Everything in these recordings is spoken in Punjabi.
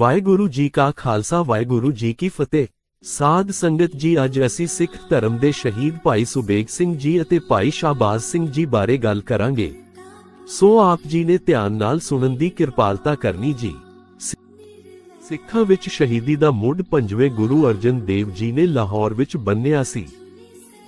ਵਾਹਿਗੁਰੂ ਜੀ ਕਾ ਖਾਲਸਾ, ਵਾਹਿਗੁਰੂ ਜੀ ਕੀ ਫਤਿਹ। ਸਾਧ ਸੰਗਤ ਜੀ, ਅੱਜ ਅਸੀਂ ਸਿੱਖ ਧਰਮ ਦੇ ਸ਼ਹੀਦ ਭਾਈ ਸੁਬੇਗ ਸਿੰਘ ਜੀ ਅਤੇ ਭਾਈ ਸ਼ਾਹਬਾਜ਼ ਸਿੰਘ ਜੀ ਬਾਰੇ ਗੱਲ ਕਰਾਂਗੇ। ਸੋ ਆਪ ਜੀ ਨੇ ਧਿਆਨ ਨਾਲ ਸੁਣਨ ਦੀ ਕਿਰਪਾਲਤਾ ਕਰਨੀ ਜੀ। ਸਿੱਖਾਂ ਵਿੱਚ ਸ਼ਹੀਦੀ ਦਾ ਮੁੱਢ ਪੰਜਵੇਂ ਗੁਰੂ ਅਰਜਨ ਦੇਵ ਜੀ ਨੇ ਲਾਹੌਰ ਵਿੱਚ ਬੰਨਿਆ ਸੀ।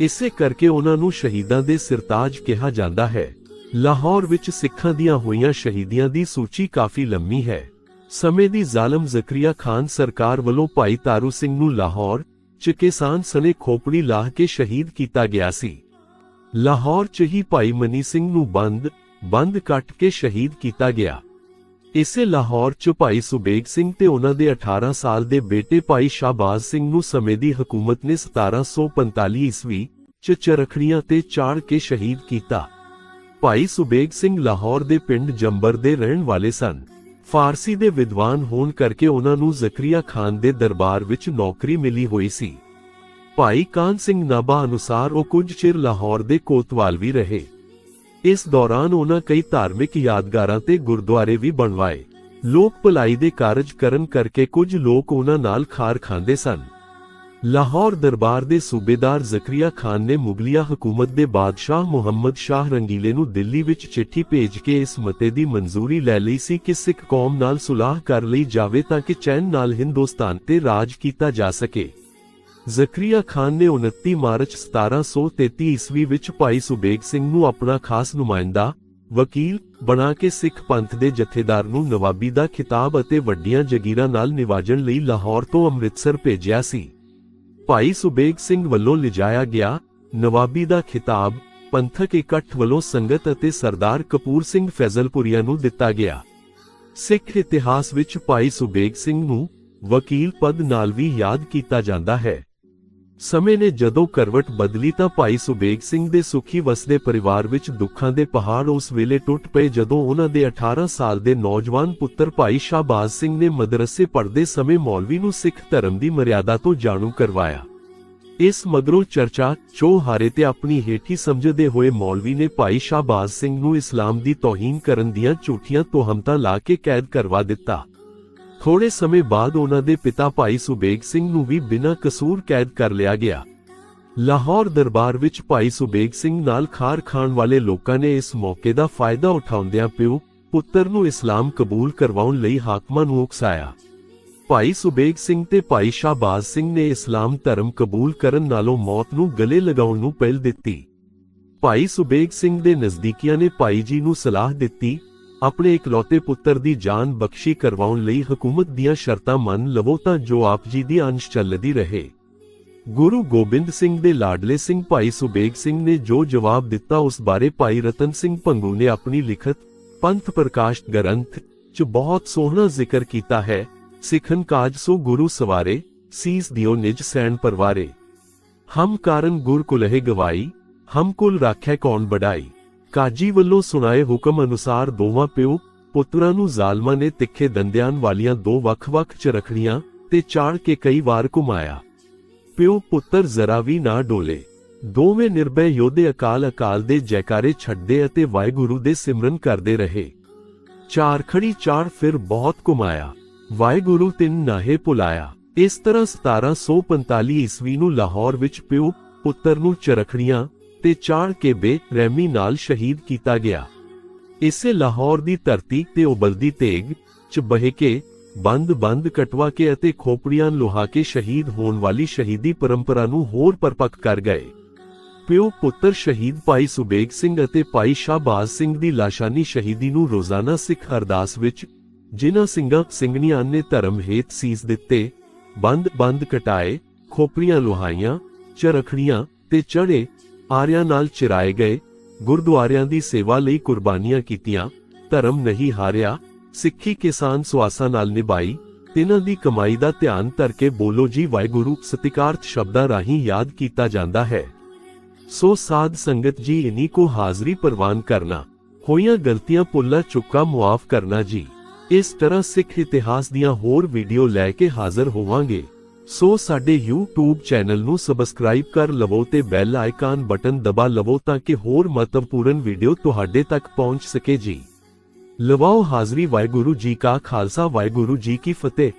ਇਸੇ ਕਰਕੇ ਉਹਨਾਂ ਨੂੰ ਸ਼ਹੀਦਾਂ ਦੇ ਸਿਰਤਾਜ ਕਿਹਾ ਜਾਂਦਾ ਹੈ। ਲਾਹੌਰ ਵਿੱਚ ਸਿੱਖਾਂ ਦੀਆਂ ਹੋਈਆਂ ਸ਼ਹੀਦੀਆਂ ਦੀ ਸੂਚੀ ਕਾਫੀ ਲੰਮੀ ਹੈ। ਸਮੇਂ ਦੀ ਜ਼ਾਲਮ ਜ਼ਕਰੀਆ ਖਾਨ ਸਰਕਾਰ ਵੱਲੋਂ ਭਾਈ ਤਾਰੂ ਸਿੰਘ ਨੂੰ ਲਾਹੌਰ ਚ ਕਿਸਾਨ ਸਣੇ ਖੋਪੜੀ ਲਾਹ ਕੇ ਸ਼ਹੀਦ ਕੀਤਾ ਗਿਆ ਸੀ। ਲਾਹੌਰ ਚ ਹੀ ਭਾਈ ਮਨੀ ਸਿੰਘ ਨੂੰ ਬੰਦ ਬੰਦ ਕੱਟ ਕੇ ਸ਼ਹੀਦ ਕੀਤਾ ਗਿਆ। ਇਸੇ ਲਾਹੌਰ ਚ ਭਾਈ ਸੁਬੇਗ ਸਿੰਘ ਤੇ ਉਹਨਾਂ ਦੇ 18 ਸਾਲ ਦੇ ਬੇਟੇ ਭਾਈ ਸ਼ਾਹਬਾਜ਼ ਸਿੰਘ ਨੂੰ ਸਮੇਂ ਦੀ ਹਕੂਮਤ ਨੇ 1745 ਈਸਵੀ ਚ ਚਰਖੜੀਆਂ ਤੇ ਚਾੜ ਕੇ ਸ਼ਹੀਦ ਕੀਤਾ। ਭਾਈ ਸੁਬੇਗ ਸਿੰਘ ਲਾਹੌਰ ਦੇ ਪਿੰਡ ਜੰਬਰ ਦੇ ਰਹਿਣ ਵਾਲੇ ਸਨ। ਫਾਰਸੀ ਦੇ ਵਿਦਵਾਨ ਹੋਣ ਕਰਕੇ ਉਹਨਾਂ ਨੂੰ ਜ਼ਕਰੀਆ ਖਾਨ ਦੇ ਦਰਬਾਰ ਵਿੱਚ ਨੌਕਰੀ ਮਿਲੀ ਹੋਈ ਸੀ। ਭਾਈ ਕਾਨ ਸਿੰਘ ਨਾਭਾ ਅਨੁਸਾਰ ਉਹ ਕੁਝ ਚਿਰ ਲਾਹੌਰ ਦੇ ਕੋਤਵਾਲ ਵੀ ਰਹੇ। ਇਸ ਦੌਰਾਨ ਉਹਨਾਂ ਕਈ ਧਾਰਮਿਕ ਯਾਦਗਾਰਾਂ ਤੇ ਗੁਰਦੁਆਰੇ ਵੀ ਬਣਵਾਏ। ਲੋਕ ਭਲਾਈ ਦੇ ਕਾਰਜ ਕਰਨ ਕਰਕੇ ਕੁਝ ਲੋਕ ਉਹਨਾਂ ਨਾਲ ਖਾਰ ਖਾਂਦੇ ਸਨ। ਲਾਹੌਰ ਦਰਬਾਰ ਦੇ ਸੂਬੇਦਾਰ ਜ਼ਕਰੀਆ ਖਾਨ ਨੇ ਮੁਗਲਿਆ ਹਕੂਮਤ ਦੇ ਬਾਦਸ਼ਾਹ ਮੁਹੰਮਦ ਸ਼ਾਹ ਰੰਗੀਲੇ ਨੂੰ ਦਿੱਲੀ ਵਿੱਚ ਚਿੱਠੀ ਭੇਜ ਕੇ ਇਸ ਮਤੇ ਦੀ ਮਨਜ਼ੂਰੀ ਲੈ ਲਈ ਸੀ ਕਿ ਸਿੱਖ ਕੌਮ ਨਾਲ ਸੁਲਾਹ ਕਰ ਲਈ ਜਾਵੇ ਤਾਂ ਕਿ ਚੈਨ ਨਾਲ ਹਿੰਦੁਸਤਾਨ ਤੇ ਰਾਜ ਕੀਤਾ ਜਾ ਸਕੇ। ਜ਼ਕਰੀਆ ਖਾਨ ਨੇ 29 ਮਾਰਚ 1733 ਈਸਵੀ ਵਿੱਚ ਭਾਈ ਸੁਬੇਗ ਸਿੰਘ ਨੂੰ ਆਪਣਾ ਖਾਸ ਨੁਮਾਇੰਦਾ, ਵਕੀਲ ਬਣਾ ਕੇ ਸਿੱਖ ਪੰਥ ਦੇ ਜਥੇਦਾਰ ਨੂੰ ਨਵਾਬੀ ਦਾ ਖਿਤਾਬ ਅਤੇ ਵੱਡੀਆਂ ਜਗੀਰਾਂ ਨਾਲ ਨਿਵਾਜਣ ਲਈ ਲਾਹੌਰ ਤੋਂ ਅੰਮ੍ਰਿਤਸਰ ਭੇਜਿਆ ਸੀ। ਭਾਈ ਸੁਬੇਗ ਸਿੰਘ ਵੱਲੋਂ ਲਿਜਾਇਆ ਗਿਆ ਨਵਾਬੀ ਦਾ ਖਿਤਾਬ ਪੰਥਕ ਇਕੱਠ ਵੱਲੋਂ ਸੰਗਤ ਅਤੇ ਸਰਦਾਰ ਕਪੂਰ ਸਿੰਘ ਫੈਜ਼ਲਪੁਰੀਆ ਨੂੰ ਦਿੱਤਾ ਗਿਆ। ਸਿੱਖ ਇਤਿਹਾਸ ਵਿੱਚ ਭਾਈ ਸੁਬੇਗ ਸਿੰਘ ਨੂੰ ਵਕੀਲ ਪਦ ਨਾਲ ਵੀ ਯਾਦ ਕੀਤਾ ਜਾਂਦਾ ਹੈ। ਸਮੇਂ ਨੇ ਜਦੋਂ ਕਰਵਟ ਬਦਲੀ ਤਾਂ ਭਾਈ ਸੁਬੇਗ ਸਿੰਘ ਦੇ ਸੁਖੀ ਵਸਦੇ ਪਰਿਵਾਰ ਵਿੱਚ ਦੁੱਖਾਂ ਦੇ ਪਹਾੜ ਉਸ ਵੇਲੇ ਟੁੱਟ ਪਏ ਜਦੋਂ ਉਹਨਾਂ ਦੇ 18 ਸਾਲ ਦੇ ਨੌਜਵਾਨ ਪੁੱਤਰ ਭਾਈ ਸ਼ਾਹਬਾਜ਼ ਸਿੰਘ ਨੇ ਮਦਰਸੇ ਪੜ੍ਹਦੇ ਸਮੇਂ ਮੌਲਵੀ ਨੂੰ ਸਿੱਖ ਧਰਮ ਦੀ ਮਰਿਆਦਾ ਤੋਂ ਜਾਣੂ ਕਰਵਾਇਆ। ਇਸ ਮਗਰੋਂ ਚਰਚਾ ਚੋ ਹਾਰੇ ਤੇ ਆਪਣੀ ਹੇਠੀ ਸਮਝਦੇ ਹੋਏ ਮੌਲਵੀ ਨੇ ਭਾਈ ਸ਼ਾਹਬਾਜ਼ ਸਿੰਘ ਨੂੰ ਇਸਲਾਮ ਦੀ ਤੋਹੀਨ ਕਰਨ ਦੀਆਂ ਝੂਠੀਆਂ ਤੋਹਮਤਾਂ ਲਾ ਕੇ ਕੈਦ ਕਰਵਾ ਦਿੱਤਾ। ਥੋੜੇ ਸਮੇਂ ਬਾਅਦ ਉਹਨਾਂ ਦੇ ਪਿਤਾ ਭਾਈ ਸੁਬੇਗ ਸਿੰਘ ਨੂੰ ਵੀ ਬਿਨਾਂ ਕਸੂਰ ਕੈਦ ਕਰ ਲਿਆ ਗਿਆ। ਲਾਹੌਰ ਦਰਬਾਰ ਵਿੱਚ ਭਾਈ ਸੁਬੇਗ ਸਿੰਘ ਨਾਲ ਖਾਰ ਖਾਣ ਵਾਲੇ ਲੋਕਾਂ ਨੇ ਇਸ ਮੌਕੇ ਦਾ ਫਾਇਦਾ ਉਠਾਉਂਦਿਆਂ ਪਿਓ, ਪੁੱਤਰ ਨੂੰ ਇਸਲਾਮ ਕਬੂਲ ਕਰਵਾਉਣ ਲਈ ਹਾਕਮਾਂ ਨੂੰ ਉਕਸਾਇਆ। ਭਾਈ ਸੁਬੇਗ ਸਿੰਘ ਤੇ ਭਾਈ ਸ਼ਾਹਬਾਜ਼ ਸਿੰਘ ਨੇ ਇਸਲਾਮ ਧਰਮ ਕਬੂਲ ਕਰਨ ਨਾਲੋਂ ਮੌਤ ਨੂੰ ਗਲੇ ਲਗਾਉਣ ਨੂੰ ਪਹਿਲ ਦਿੱਤੀ। ਭਾਈ ਸੁਬੇਗ ਸਿੰਘ ਦੇ ਨਜ਼ਦੀਕੀਆਂ ਨੇ ਭਾਈ ਜੀ ਨੂੰ ਸਲਾਹ ਦਿੱਤੀ ਆਪਣੇ ਇਕਲੌਤੇ ਪੁੱਤਰ ਦੀ ਜਾਨ ਬਖਸ਼ੀ ਕਰਵਾਉਣ ਲਈ ਹਕੂਮਤ ਦੀਆਂ ਸ਼ਰਤਾਂ ਮੰਨ ਲਵੋ ਤਾਂ ਜੋ ਆਪ ਜੀ ਦੀ ਅੰਸ਼ ਚੱਲਦੀ ਰਹੇ। ਗੁਰੂ ਗੋਬਿੰਦ ਸਿੰਘ ਦੇ ਲਾਡਲੇ ਸਿੰਘ ਭਾਈ ਸੁਬੇਗ ਸਿੰਘ ਨੇ ਜੋ ਜਵਾਬ ਦਿੱਤਾ ਉਸ ਬਾਰੇ ਭਾਈ ਰਤਨ ਸਿੰਘ ਭੰਗੂ ਨੇ ਆਪਣੀ ਲਿਖਤ ਪੰਥ ਪ੍ਰਕਾਸ਼ ਗ੍ਰੰਥ ਚ ਬਹੁਤ ਸੋਹਣਾ ਜ਼ਿਕਰ ਕੀਤਾ ਹੈ। ਸਿੱਖਨ ਕਾਜ ਸੋ ਗੁਰੂ ਸਵਾਰੇ, ਸੀਸ ਦਿਓ ਨਿਜ ਸੈਣ ਪਰਵਾਰੇ। ਹਮ ਕਾਰਨ ਗੁਰ ਕੁਲਹਿ ਗਵਾਈ, ਹਮ ਕੁਲ ਰਾਖੈ ਕੌਣ ਬੜਾਈ। ਕਾਜੀ ਵੱਲੋਂ ਸੁਣਾਏ ਹੁਕਮ ਅਨੁਸਾਰ ਦੋਵਾਂ ਪਿਓ ਪੁੱਤਰਾਂ ਨੂੰ ਜ਼ਾਲਮਾਂ ਨੇ ਤਿੱਖੇ ਦੰਦਿਆਂ ਵਾਲੀਆਂ ਦੋ ਵੱਖ-ਵੱਖ ਚਰਖੜੀਆਂ ਤੇ ਚਾੜ ਕੇ ਕਈ ਵਾਰ ਘੁਮਾਇਆ। ਪਿਓ ਪੁੱਤਰ ਜ਼ਰਾ ਵੀ ਨਾ ਡੋਲੇ। ਦੋਵੇਂ ਨਿਰਭੈ ਯੋਧੇ ਅਕਾਲ ਅਕਾਲ ਦੇ ਜੈਕਾਰੇ ਛੱਡਦੇ ਅਤੇ ਵਾਹਿਗੁਰੂ ਦੇ ਸਿਮਰਨ ਕਰਦੇ ਰਹੇ। ਚਾਰ ਖੜੀ ਚਾੜ ਫਿਰ ਬਹੁਤ ਘੁਮਾਇਆ। ਵਾਹਿਗੁਰੂ ਤਿੰਨ ਨਾਹੇ ਭੁਲਾਇਆ ਇਸ ਤਰ੍ਹਾਂ 1745 ਈਸਵੀ ਨੂੰ ਲਾਹੌਰ ਵਿੱਚ ਪਿਓ ਪੁੱਤਰ ਨੂੰ ਚਰਖੜੀਆਂ ਤੇ ਚਾੜ ਕੇ ਬੇਰਹਿਮੀ ਨਾਲ ਸ਼ਹੀਦ ਕੀਤਾ ਗਿਆ। ਇਸੇ ਲਾਹੌਰ ਦੀ ਧਰਤੀ ਤੇ ਉਬਲਦੀ ਤੇਗ ਚ ਬਹਿ ਕੇ ਬੰਦ-ਬੰਦ ਕਟਵਾ ਕੇ ਅਤੇ ਖੋਪੜੀਆਂ ਲੋਹਾ ਕੇ ਸ਼ਹੀਦ ਹੋਣ ਵਾਲੀ ਸ਼ਹੀਦੀ ਪਰੰਪਰਾ ਨੂੰ ਹੋਰ ਪਰਪੱਕ ਕਰ ਗਏ। ਪਿਓ ਪੁੱਤਰ ਸ਼ਹੀਦ ਭਾਈ ਸੁਬੇਗ ਸਿੰਘ ਅਤੇ ਭਾਈ ਸ਼ਾਹਬਾਜ਼ ਸਿੰਘ ਦੀ ਲਾਸ਼ਾਨੀ ਸ਼ਹੀਦੀ ਨੂੰ ਰੋਜ਼ਾਨਾ ਸਿੱਖ ਅਰਦਾਸ ਵਿੱਚ ਜਿਨ੍ਹਾਂ ਸਿੰਘਾਂ ਸਿੰਘਣੀਆਂ ਨੇ ਧਰਮ ਹੇਤ ਸੀਸ ਦਿੱਤੇ ਬੰਦ-ਬੰਦ ਕਟਾਏ, ਖੋਪੜੀਆਂ ਲੋਹਾਈਆਂ, ਚਰਖੜੀਆਂ ਤੇ ਚੜੇ ਆਰਿਆਂ ਨਾਲ ਚਿਰਾਏ ਗਏ, ਗੁਰਦੁਆਰਿਆਂ ਦੀ ਸੇਵਾ ਲਈ ਕੁਰਬਾਨੀਆਂ ਕੀਤੀਆਂ, ਧਰਮ ਨਹੀਂ ਹਾਰਿਆ, ਸਿੱਖੀ ਕਿਸਾਨ ਸਵਾਸਾਂ ਨਾਲ ਨਿਭਾਈ, ਤਿਨਾਂ ਦੀ ਕਮਾਈ ਦਾ ਧਿਆਨ ਧਰ ਕੇ ਬੋਲੋ ਜੀ ਵਾਹਿਗੁਰੂ, ਸਤਿਕਾਰਥ ਸ਼ਬਦਾਂ ਰਾਹੀਂ ਯਾਦ ਕੀਤਾ ਜਾਂਦਾ ਹੈ। ਸੋ ਸਾਧ ਸੰਗਤ ਜੀ, ਇਨੀ ਕੋ ਹਾਜ਼ਰੀ ਪ੍ਰਵਾਨ ਕਰਨਾ, ਹੋਈਆਂ ਗਲਤੀਆਂ ਪੁੱਲਾ ਚੁੱਕਾ ਮੁਆਫ ਕਰਨਾ ਜੀ। ਇਸ ਤਰ੍ਹਾਂ ਸਿੱਖ ਇਤਿਹਾਸ ਦੀਆਂ ਹੋਰ ਵੀਡੀਓ ਲੈ ਕੇ ਹਾਜ਼ਰ ਹੋਵਾਂਗੇ। ਸੋ ਸਾਡੇ YouTube ਚੈਨਲ ਨੂੰ ਸਬਸਕ੍ਰਾਈਬ ਕਰ ਲਵੋ ਤੇ ਬੈਲ ਆਈਕਾਨ ਬਟਨ ਦਬਾ ਲਵੋ ਤਾਂ ਕਿ ਹੋਰ ਮਹੱਤਵਪੂਰਨ ਵੀਡੀਓ ਤੁਹਾਡੇ ਤੱਕ ਪਹੁੰਚ ਸਕੇ ਜੀ। ਲਵਾਓ ਹਾਜ਼ਰੀ ਵਾਹਿਗੁਰੂ ਜੀ ਕਾ ਖਾਲਸਾ ਵਾਹਿਗੁਰੂ ਜੀ ਕੀ ਫਤਿਹ।